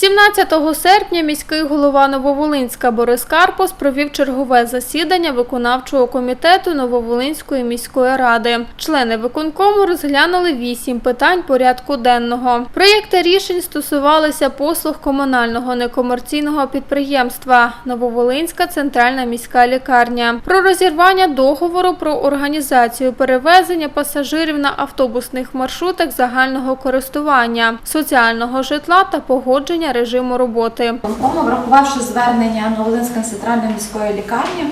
17 серпня міський голова Нововолинська Борис Карпос провів чергове засідання виконавчого комітету Нововолинської міської ради. Члени виконкому розглянули вісім питань порядку денного. Проєкти рішень стосувалися послуг комунального некомерційного підприємства Нововолинська центральна міська лікарня, про розірвання договору про організацію перевезення пасажирів на автобусних маршрутах загального користування, соціального житла та погодження режиму роботи. Врахувавши звернення Новолинської центральної міської лікарні,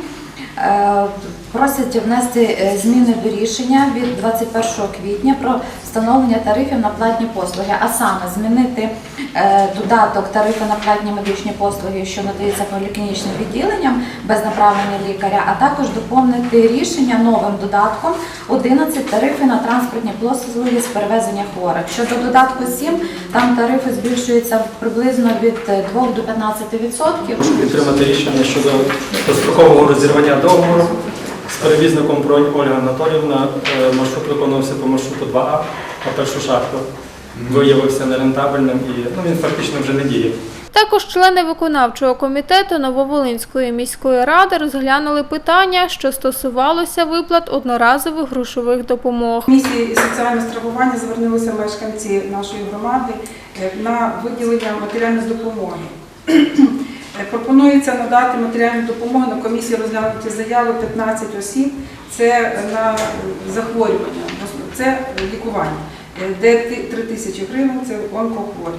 е, просять внести е, зміни до рішення від 21 квітня про встановлення тарифів на платні послуги, а саме змінити е, додаток тарифи на платні медичні послуги, що надаються поліклінічним відділенням без направлення лікаря, а також доповнити рішення новим додатком 11 тарифи на транспортні послуги з перевезення хворих. Щодо додатку 7, там тарифи збільшуються приблизно від 2 до 15 відсотків. підтримати рішення щодо дострокового розірвання договору з перевізником Бронь Ольга Анатоліївна. Е, Маршрут виконувався по маршруту 2А на першу шахту. Виявився нерентабельним і ну, він фактично вже не діє. Також члени виконавчого комітету Нововолинської міської ради розглянули питання, що стосувалося виплат одноразових грошових допомог. Комісії із соціального страхування звернулися мешканці нашої громади е, на виділення матеріальної допомоги. Е, Пропонується надати матеріальну допомогу на комісії розглянуті заяви 15 осіб. Це на захворювання, це лікування, Е, де 3 тисячі гривень це онкохворі.